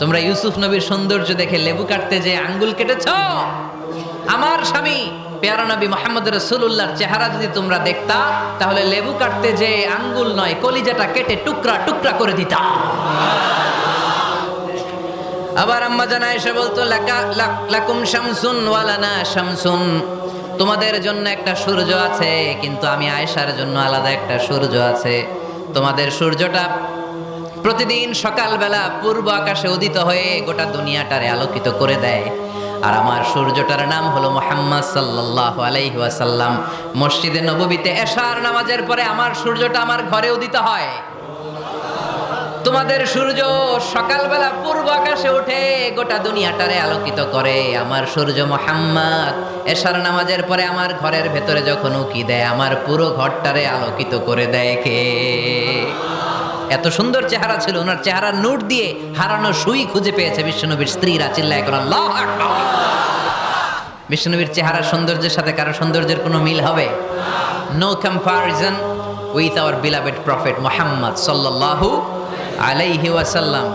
তোমরা ইউসুফ নবীর সৌন্দর্য দেখে লেবু কাটতে যে আঙ্গুল কেটেছ? আমার স্বামী, পেয়ারা নবী মোহাম্মদ রসুল্লাহর চেহারা যদি তোমরা দেখতা, তাহলে লেবু কাটতে যে আঙ্গুল নয়, কলিজাটা কেটে টুকরা টুকরা করে দিতা। আবার আম্মা জানা এসে বলতো লাকুম শামসুন ওয়ালানা শামসুন। তোমাদের জন্য একটা সূর্য আছে, কিন্তু আমি আয়েশার জন্য আলাদা একটা সূর্য আছে। তোমাদের সূর্যটা প্রতিদিন সকালবেলা পূর্ব আকাশে উদিত হয়ে গোটা দুনিয়াটারে আলোকিত করে দেয়। আর আমার সূর্যটার নাম হলো মোহাম্মদ সাল্লাল্লাহু আলাইহি ওয়াসাল্লাম। মসজিদে নববীতে এশার নামাজের পরে আমার সূর্যটা আমার ঘরে উদিত হয়। তোমাদের সূর্য সকালবেলা পূর্ব আকাশে উঠে গোটা দুনিয়াটারে আলোকিত করে। আমার সূর্য মোহাম্মদ এশার নামাজের পরে আমার ঘরের ভেতরে যখন উকি দেয়, আমার পুরো ঘরটারে আলোকিত করে দেয় কে? এত সুন্দর চেহারা ছিল, ওনার চেহারা নোট দিয়ে হারানো সুই খুঁজে পেয়েছে বিশ্বনবীর স্ত্রীরা, চিল্লায় আল্লাহ বিশ্বনবীর চেহারা সৌন্দর্যের সাথে কারও সৌন্দর্যের কোনো মিল হবে? No comparison with our beloved prophet Muhammad সাল্লাল্লাহু আলাইহি ওয়াসাল্লাম।